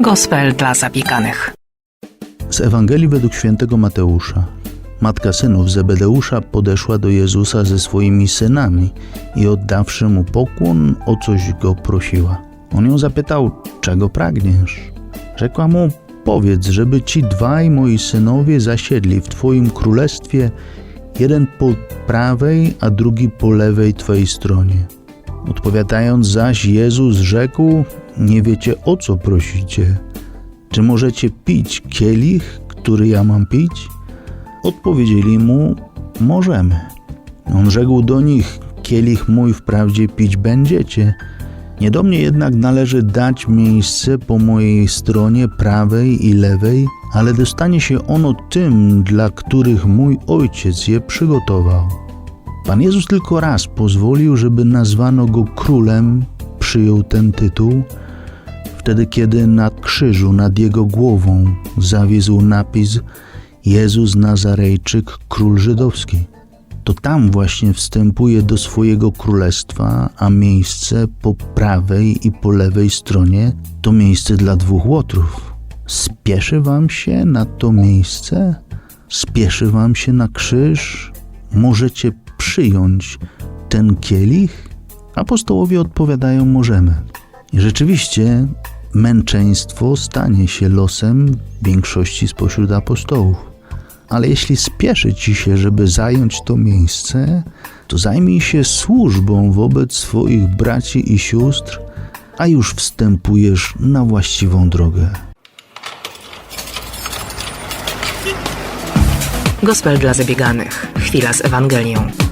Gospel dla zabieganych. Z Ewangelii według świętego Mateusza. Matka synów Zebedeusza podeszła do Jezusa ze swoimi synami i oddawszy mu pokłon, o coś go prosiła. On ją zapytał, czego pragniesz? Rzekła mu, powiedz, żeby ci dwaj moi synowie zasiedli w twoim królestwie, jeden po prawej, a drugi po lewej twojej stronie. Odpowiadając zaś, Jezus rzekł, nie wiecie o co prosicie. Czy możecie pić kielich, który ja mam pić? Odpowiedzieli mu, możemy. On rzekł do nich, kielich mój wprawdzie pić będziecie. Nie do mnie jednak należy dać miejsce po mojej stronie prawej i lewej, ale dostanie się ono tym, dla których mój ojciec je przygotował. Pan Jezus tylko raz pozwolił, żeby nazwano go królem, przyjął ten tytuł, wtedy kiedy na krzyżu nad jego głową zawisł napis Jezus Nazarejczyk, król żydowski. To tam właśnie wstępuje do swojego królestwa, a miejsce po prawej i po lewej stronie to miejsce dla dwóch łotrów. Spieszy wam się na to miejsce? Spieszy wam się na krzyż? Możecie przyjąć ten kielich? Apostołowie odpowiadają: Możemy. I rzeczywiście męczeństwo stanie się losem większości spośród apostołów. Ale jeśli spieszy ci się, żeby zająć to miejsce, to zajmij się służbą wobec swoich braci i sióstr, a już wstępujesz na właściwą drogę. Gospel dla zabieganych. Chwila z Ewangelią.